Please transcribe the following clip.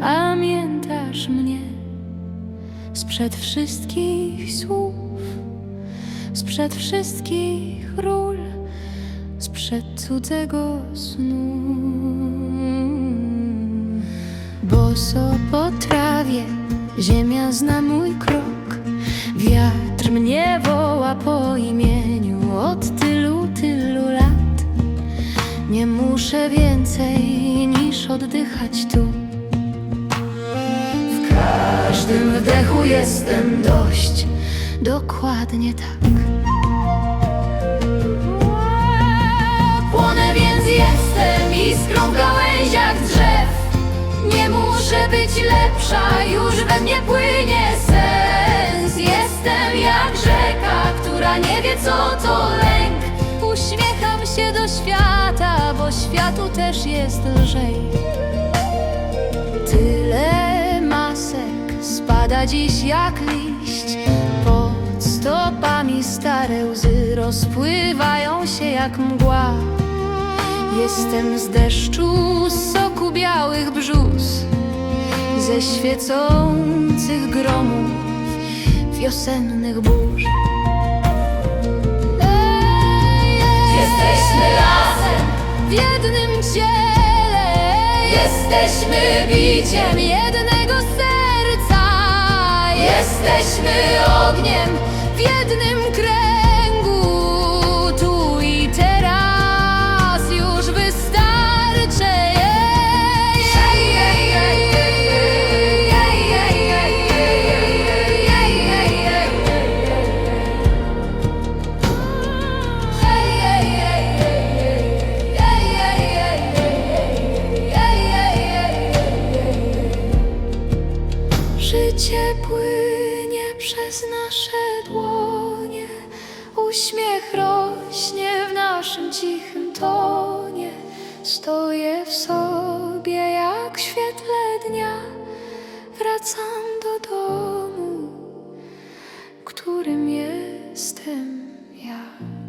Pamiętasz mnie sprzed wszystkich słów, sprzed wszystkich ról, sprzed cudzego snu. Boso po trawie, ziemia zna mój krok, wiatr mnie woła po imieniu od tylu, tylu lat. Nie muszę więcej niż oddychać tu. W każdym wdechu jestem dość, dokładnie tak. Płonę więc jestem iskrą w gałęziach drzew. Nie muszę być lepsza, już we mnie płynie sens. Nie wie co to lęk. Uśmiecham się do świata, bo światu też jest lżej. Tyle masek spada dziś jak liść Pod stopami stare łzy rozpływają się jak mgła Jestem z deszczu, z soku białych brzus Ze świecących gromów, wiosennych burz Jesteśmy biciem jednego serca. Jesteśmy ogniem w jednym kręgu Życie płynie przez nasze dłonie, uśmiech rośnie w naszym cichym tonie. Stoję w sobie jak w świetle dnia, wracam do domu, którym jestem ja.